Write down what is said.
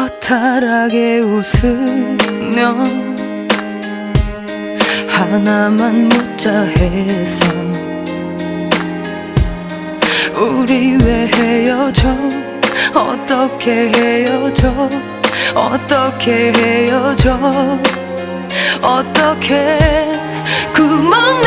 허탈하게 웃으며 하나만 묻자 해서 우리 왜 헤어져? 어떻게 헤어져? 어떻게 헤어져? 어떻게? 구멍